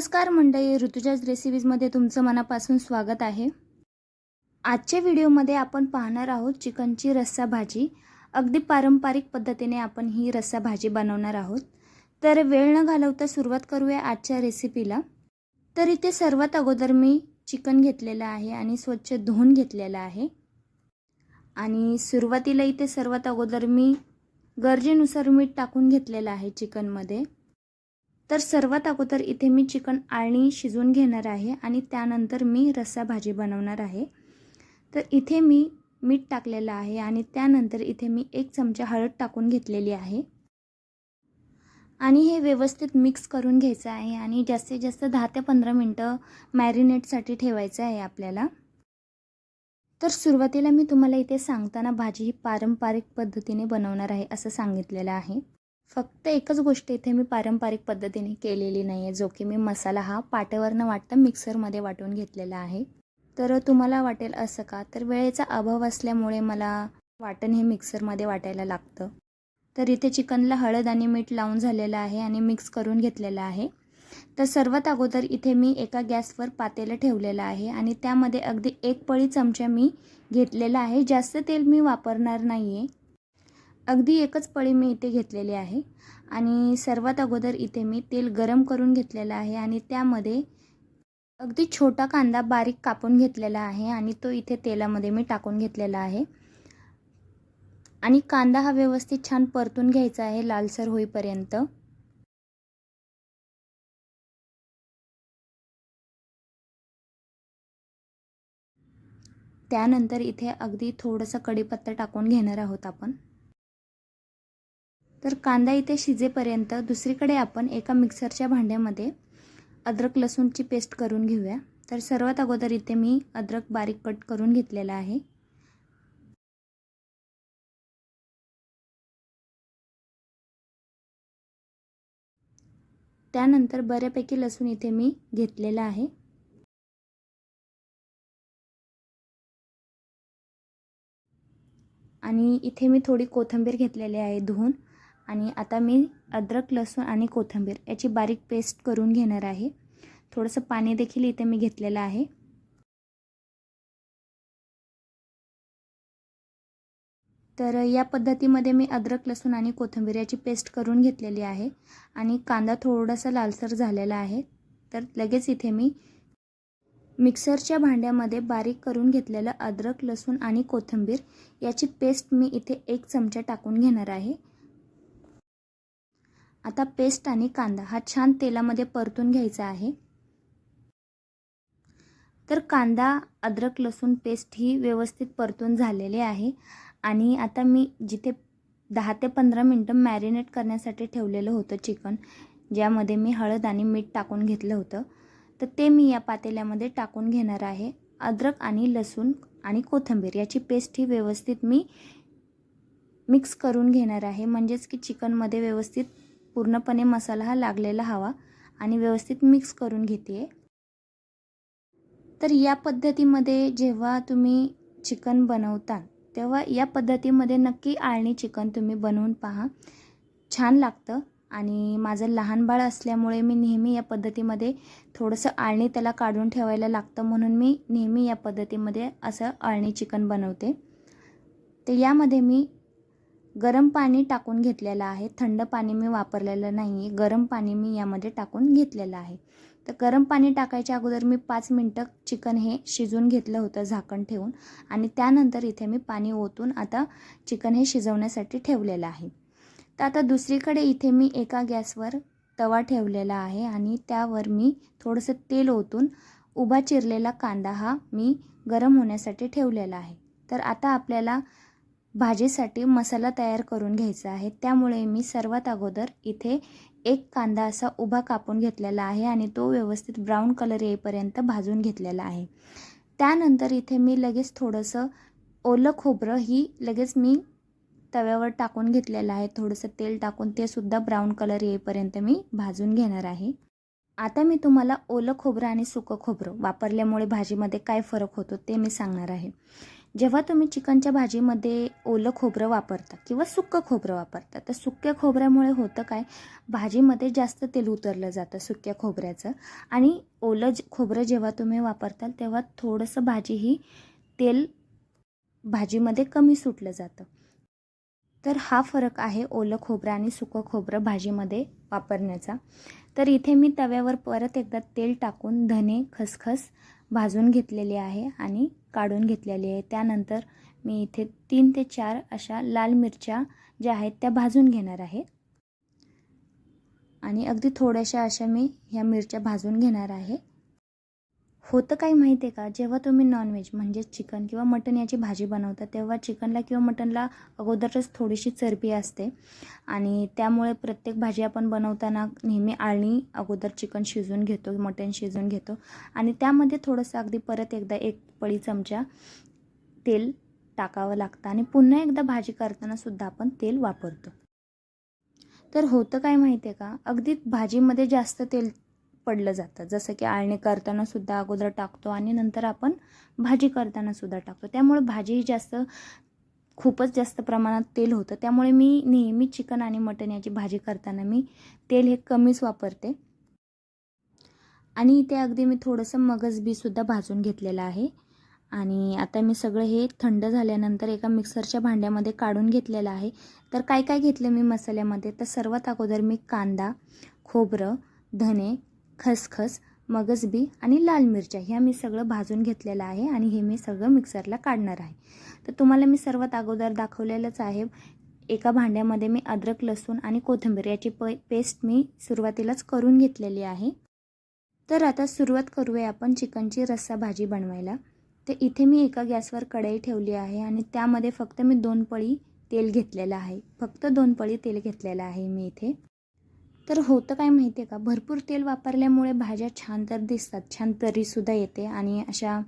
नमस्कार मंडळी ऋतुजाज रेसिपीजमध्ये तुमचं मनापासून स्वागत आहे. आजच्या व्हिडिओमध्ये आपण पाहणार आहोत चिकनची रस्सा भाजी. अगदी पारंपरिक पद्धतीने आपण ही रस्सा भाजी बनवणार आहोत. तर वेळ न घालवता सुरुवात करूया आजच्या रेसिपीला तर इथे सर्वात अगोदर मी चिकन घेतलेलं आहे आणि स्वच्छ धुवून घेतलेलं आहे. आणि सुरुवातीला इथे सर्वात अगोदर मी गरजेनुसार मीठ टाकून घेतलेलं आहे चिकनमध्ये तर सर्वात अगोदर इथे मी चिकन आळणी शिजवून घेणार आहे आणि त्यानंतर मी रस्सा भाजी बनवणार आहे. तर इथे मी मीठ टाकलेलं आहे आणि त्यानंतर इथे मी एक चमचा हळद टाकून घेतलेली आहे. आणि हे व्यवस्थित मिक्स करून घ्यायचं आहे आणि जास्तीत जास्त दहा ते पंधरा मिनटं मॅरिनेटसाठी ठेवायचं आहे आपल्याला. तर सुरुवातीला मी तुम्हाला इथे सांगताना भाजी ही पारंपरिक पद्धतीने बनवणार आहे असं सांगितलेलं आहे. फक्त एकच गोष्ट इथे मी पारंपरिक पद्धतीने केलेली नाही आहे जो की मी मसाला हा पाट्यावरनं वाटतं मिक्सरमध्ये वाटून घेतलेला आहे. तर तुम्हाला वाटेल असं का? तर वेळेचा अभाव असल्यामुळे मला वाटण हे मिक्सरमध्ये वाटायला लागतं. तर इथे चिकनला हळद आणि मीठ लावून झालेलं आहे आणि मिक्स करून घेतलेलं आहे. तर सर्वात अगोदर इथे मी एका गॅसवर पातेलं ठेवलेलं आहे आणि त्यामध्ये अगदी एक पळी चमचा मी घेतलेला आहे. जास्त तेल मी वापरणार नाही आहे अगदी एकच पळी मी इथे घेतलेली आहे. आणि सर्वात अगोदर इथे मी तेल गरम करून घेतलेलं आहे आणि त्यामध्ये अगदी छोटा कांदा बारीक कापून घेतलेला आहे आणि तो इथे तेलामध्ये मी टाकून घेतलेला आहे. आणि कांदा हा व्यवस्थित छान परतून घ्यायचा आहे लालसर होईपर्यंत. त्यानंतर इथे अगदी थोडंसं कढीपत्ता टाकून घेणार आहोत आपण. तर कांदा इथे शिजेपर्यंत दुसरीकडे आपण एका मिक्सरच्या भांड्यामध्ये अद्रक लसूणची पेस्ट करून घेऊया. तर सर्वात अगोदर इथे मी अद्रक बारीक कट करून घेतलेला आहे. त्यानंतर बऱ्यापैकी लसूण इथे मी घेतलेला आहे. आणि इथे मी थोडी कोथिंबीर घेतलेली आहे धुवून. आणि आता मी अद्रक लसूण आणि कोथिंबीर याची बारीक पेस्ट करून घेणार आहे. थोडंसं पाणी देखील इथे मी घेतलेलं आहे. तर या पद्धतीमध्ये मी अद्रक लसूण आणि कोथिंबीर याची पेस्ट करून घेतलेली आहे आणि कांदा थोडासा लालसर झालेला आहे. तर लगेच इथे मी मिक्सरच्या भांड्यामध्ये बारीक करून घेतलेलं अद्रक लसूण आणि कोथिंबीर याची पेस्ट मी इथे एक चमचा टाकून घेणार आहे. आता पेस्ट आणि कांदा हा छान तेलामध्ये परतून घ्यायचा आहे. तर कांदा अद्रक लसूण पेस्ट ही व्यवस्थित परतून झालेली आहे. आणि आता मी जिथे दहा ते पंधरा मिनटं मॅरिनेट करण्यासाठी ठेवलेलं होतं चिकन ज्यामध्ये मी हळद आणि मीठ टाकून घेतलं होतं तर ते मी या पातेल्यामध्ये टाकून घेणार आहे. अद्रक आणि लसूण आणि कोथिंबीर याची पेस्ट ही व्यवस्थित मी मिक्स करून घेणार आहे. म्हणजेच की चिकनमध्ये व्यवस्थित पूर्णपणे मसाला हा लागलेला हवा आणि व्यवस्थित मिक्स करून घेते तर या पद्धतीमध्ये जेव्हा तुम्ही चिकन बनवता तेव्हा या पद्धतीमध्ये नक्की आळणी चिकन तुम्ही बनवून पहा. छान लागतं आणि माझं लहान बाळ असल्यामुळे मी नेहमी या पद्धतीमध्ये थोडंसं आळणी त्याला काढून ठेवायला लागतं म्हणून मी नेहमी या पद्धतीमध्ये असं आळणी चिकन बनवते. तर यामध्ये मी गरम पाणी टाकून घेतलेलं आहे. थंड पाणी मी वापरलेलं नाही आहे गरम पाणी मी यामध्ये टाकून घेतलेलं आहे. तर गरम पाणी टाकायच्या अगोदर मी पाच मिनटं चिकन हे शिजून घेतलं होतं झाकण ठेवून. आणि त्यानंतर इथे मी पाणी ओतून आता चिकन हे शिजवण्यासाठी ठेवलेलं आहे. तर आता दुसरीकडे इथे मी एका गॅसवर तवा ठेवलेला आहे आणि त्यावर मी थोडंसं तेल ओतून उभा चिरलेला कांदा हा मी गरम होण्यासाठी ठेवलेला आहे. तर आता आपल्याला भाजीसाठी मसाला तयार करून घ्यायचा आहे. त्यामुळे मी सर्वात अगोदर इथे एक कांदा असा उभा कापून घेतलेला आहे आणि तो व्यवस्थित ब्राऊन कलर येईपर्यंत भाजून घेतलेला आहे. त्यानंतर इथे मी लगेच थोडंसं ओलं खोबरं ही लगेच मी तव्यावर टाकून घेतलेलं आहे. थोडंसं तेल टाकून ते सुद्धा ब्राऊन कलर येईपर्यंत मी भाजून घेणार आहे. आता मी तुम्हाला ओलं खोबरं आणि सुकं खोबरं वापरल्यामुळे भाजीमध्ये काय फरक होतो ते मी सांगणार आहे. जेव्हा तुम्ही चिकनच्या भाजीमध्ये ओलं खोबरं वापरता किंवा सुक्कं खोबरं वापरता तर सुक्या खोबऱ्यामुळे होतं काय? भाजीमध्ये जास्त तेल उतरलं जातं सुक्या खोबऱ्याचं आणि ओलं ज- खोबरं जेव्हा तुम्ही वापरताल तेव्हा थोडंसं भाजी ही तेल भाजीमध्ये कमी सुटलं जातं. तर हा फरक आहे ओलं खोबरं आणि सुकं खोबरं भाजीमध्ये वापरण्याचा. तर इथे मी तव्यावर परत एकदा तेल टाकून धने खसखस भाजून घेतलेली आहे आणि काढून घेतलेली आहे. त्यानंतर मी इथे तीन ते चार अशा लाल मिरच्या ज्या आहेत त्या भाजून घेणार आहे. आणि अगदी थोड्याशा अशा मी ह्या मिरच्या भाजून घेणार आहे. होतं काय माहिती आहे का? जेव्हा तुम्ही नॉनव्हेज म्हणजे चिकन किंवा मटन याची भाजी बनवता तेव्हा चिकनला किंवा मटनला अगोदरच थोडीशी चरबी असते. आणि त्यामुळे प्रत्येक भाजी आपण बनवताना नेहमी आळणी अगोदर चिकन शिजून घेतो मटण शिजून घेतो. आणि त्यामध्ये थोडंसं अगदी परत एकदा एक पळी चमचा तेल टाकावं लागतं आणि पुन्हा एकदा भाजी करताना सुद्धा आपण तेल वापरतो. तर होतं काय माहिती आहे का? अगदी भाजीमध्ये जास्त तेल पडलं जातं. जसं की आळणी करताना सुद्धा अगोदर टाकतो आणि नंतर आपण भाजी करताना सुद्धा टाकतो. त्यामुळे भाजी ही जास्त खूपच जास्त प्रमाणात तेल होतं. त्यामुळे मी नेहमी चिकन आणि मटण याची भाजी करताना मी तेल हे कमीच वापरते. आणि इथे अगदी मी थोडंसं मगज बीसुद्धा भाजून घेतलेलं आहे. आणि आता मी सगळं हे थंड झाल्यानंतर एका मिक्सरच्या भांड्यामध्ये काढून घेतलेलं आहे. तर काय काय घेतलं मी मसाल्यामध्ये? तर सर्वात अगोदर मी कांदा खोबरं धने खसखस मगजबी आणि लाल मिरच्या ह्या मी सगळं भाजून घेतलेलं आहे आणि हे मी सगळं मिक्सरला काढणार आहे. तर तुम्हाला मी सर्वात अगोदर दाखवलेलंच आहे एका भांड्यामध्ये मी अद्रक लसूण आणि कोथिंबीर याची प पेस्ट मी सुरुवातीलाच करून घेतलेली आहे. तर आता सुरुवात करूया आपण चिकनची रस्सा भाजी बनवायला. तर इथे मी एका गॅसवर कढई ठेवली आहे आणि त्यामध्ये फक्त मी दोन पळी तेल घेतलेलं आहे. फक्त दोन पळी तेल घेतलेलं आहे मी इथे. तर होतं काय माहिती आहे का? भरपूर तेल वापरल्यामुळे भाज्या छान तर दिसतात छान तरीसुद्धा येते आणि अशा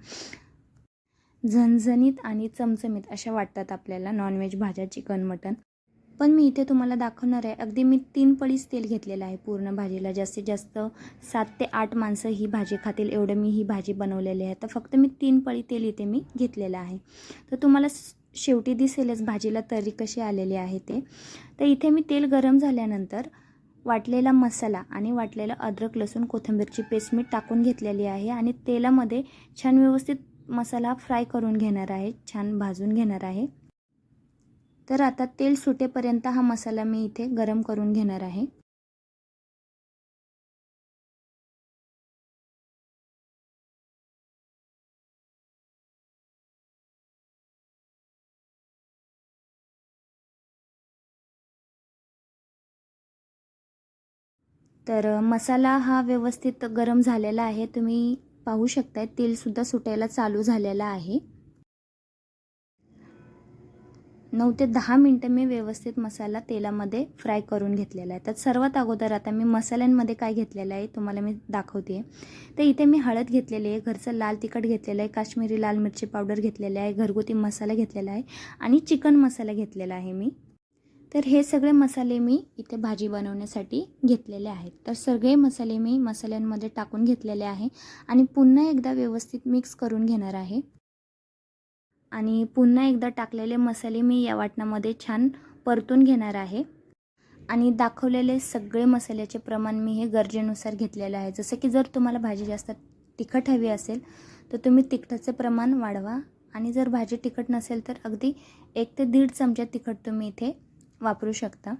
झणझणीत आणि चमचमीत अशा वाटतात आपल्याला नॉनव्हेज भाज्या चिकन मटन पण मी इथे तुम्हाला दाखवणार आहे अगदी मी तीन पळीच तेल घेतलेलं आहे पूर्ण भाजीला. जास्तीत जास्त सात ते आठ माणसं ही भाजी खातील एवढं मी ही भाजी बनवलेली आहे. तर फक्त मी तीन पळी तेल इथे मी घेतलेलं आहे. तर तुम्हाला शेवटी दिसेलच भाजीला तरी कशी आलेली आहे ते. तर इथे मी तेल गरम झाल्यानंतर वाटलेला मसाला आणि वाटलेलं अद्रक लसूण कोथिंबीरची पेस्ट मी टाकून घेतलेली आहे आणि तेलामध्ये छान व्यवस्थित मसाला फ्राय करून घेणार आहे छान भाजून घेणार आहे. तर आता तेल सुटेपर्यंत हा मसाला मी इथे गरम करून घेणार आहे. तर मसाला हा व्यवस्थित गरम झालेला आहे. तुम्ही पाहू शकताय तेलसुद्धा सुटायला चालू झालेलं आहे. नऊ ते दहा मिनटं मी व्यवस्थित मसाला तेलामध्ये फ्राय करून घेतलेला आहे. तर सर्वात अगोदर आता मी मसाल्यांमध्ये काय घेतलेलं आहे तुम्हाला मी दाखवते. तर इथे मी हळद घेतलेली आहे घरचं लाल तिखट घेतलेलं आहे काश्मीरी लाल मिरची पावडर घेतलेली आहे घरगुती मसाला घेतलेला आहे आणि चिकन मसाला घेतलेला आहे मी. तर हे सगळे मसाले मी इथे भाजी बनवण्यासाठी घेतलेले आहेत. तर सगळे मसाले मी मसाल्यांमध्ये टाकून घेतलेले आहे आणि पुन्हा एकदा व्यवस्थित मिक्स करून घेणार आहे. आणि पुन्हा एकदा टाकलेले मसाले मी या वाटणामध्ये छान परतून घेणार आहे. आणि दाखवलेले सगळे मसाल्याचे प्रमाण मी हे गरजेनुसार घेतलेलं आहे. जसं की जर तुम्हाला भाजी जास्त तिखट हवी असेल तर तुम्ही तिखटाचे प्रमाण वाढवा. आणि जर भाजी तिखट नसेल तर अगदी एक ते दीड चमचा तिखट तुम्ही इथे वापरू शकता.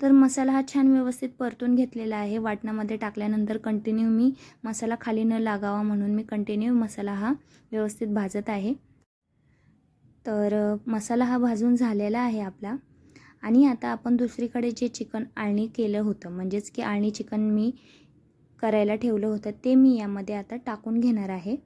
तर मसाला हा छान व्यवस्थित परतून घेतलेला आहे. वाटणामध्ये टाकल्यानंतर कंटिन्यू मी मसाला खाली न लागावा म्हणून मी कंटिन्यू मसाला हा व्यवस्थित भाजत आहे. तर मसाला हा भाजून झालेला आहे आपला. आणि आता आपण दुसरीकडे जे चिकन आळणी केलं होतं म्हणजेच की आळणी चिकन मी करायला ठेवलं होतं ते मी यामध्ये आता टाकून घेणार आहे.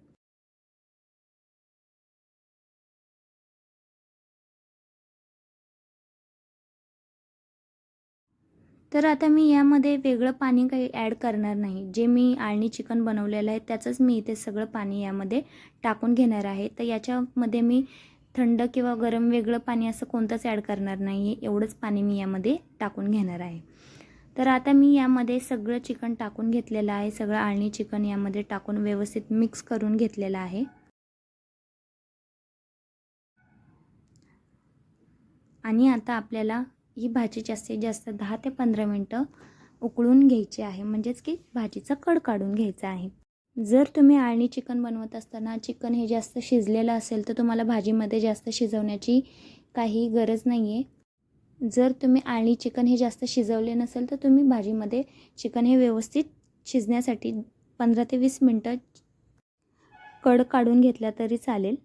तर आता मी यामध्ये वेगळं पाणी काही ॲड करणार नाही. जे मी आळणी चिकन बनवलेलं आहे त्याचंच मी इथे सगळं पाणी यामध्ये टाकून घेणार आहे. तर याच्यामध्ये मी थंड किंवा गरम वेगळं पाणी असं कोणतंच ॲड करणार नाही. एवढंच पाणी मी यामध्ये टाकून घेणार आहे. तर आता मी यामध्ये सगळं चिकन टाकून घेतलेलं आहे. सगळं आळणी चिकन यामध्ये टाकून व्यवस्थित मिक्स करून घेतलेलं आहे. आणि आता आपल्याला ही भाजी जास्तीत जास्त दहा ते पंधरा मिनटं उकळून घ्यायची आहे. म्हणजेच की भाजीचा कड काढून घ्यायचा आहे. जर तुम्ही आळणी चिकन बनवत असताना चिकन हे जास्त शिजलेलं असेल तर तुम्हाला भाजीमध्ये जास्त शिजवण्याची काही गरज नाही आहे जर तुम्ही आळणी चिकन हे जास्त शिजवले नसेल तर तुम्ही भाजीमध्ये चिकन हे व्यवस्थित शिजण्यासाठी पंधरा ते वीस मिनटं कड काढून घेतला तरी चालेल.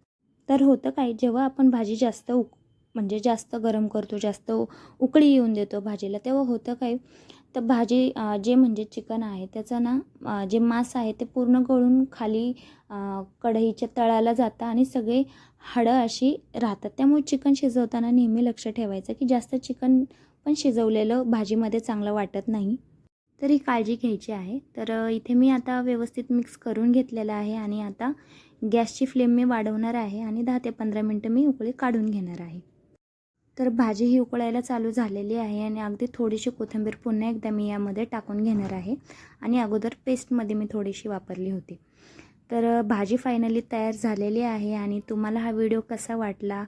तर होतं काय जेव्हा आपण भाजी जास्त उक म्हणजे जास्त गरम करतो जास्त उकळी येऊन देतो भाजीला. तेव्हा होतं काय तर भाजी जे म्हणजे चिकन आहे त्याचं ना जे मांस आहे ते पूर्ण गळून खाली कढईच्या तळाला जातं आणि सगळे हाडं अशी राहतात. त्यामुळे चिकन शिजवताना नेहमी लक्ष ठेवायचं की जास्त चिकन पण शिजवलेलं भाजीमध्ये चांगलं वाटत नाही. तर ही काळजी घ्यायची आहे. तर इथे मी आता व्यवस्थित मिक्स करून घेतलेलं आहे आणि आता गॅसची फ्लेम मी वाढवणार आहे आणि दहा ते पंधरा मिनटं मी उकळी काढून घेणार आहे. तर भाजी ही उकळायला चालू झालेली आहे आणि अगदी थोडीशी कोथिंबीर पुन्हा एकदा मी यामध्ये टाकून घेणार आहे. आणि अगोदर पेस्टमध्ये मी थोडीशी वापरली होती. तर भाजी फायनली तयार झालेली आहे आणि तुम्हाला हा व्हिडिओ कसा वाटला?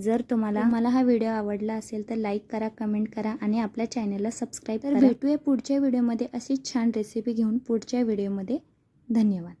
जर तुम्हाला मला हा व्हिडिओ आवडला असेल तर लाईक करा कमेंट करा आणि आपल्या चॅनलला सबस्क्राईब करा. भेटूया पुढच्या व्हिडिओमध्ये अशीच छान रेसिपी घेऊन पुढच्या व्हिडिओमध्ये. धन्यवाद.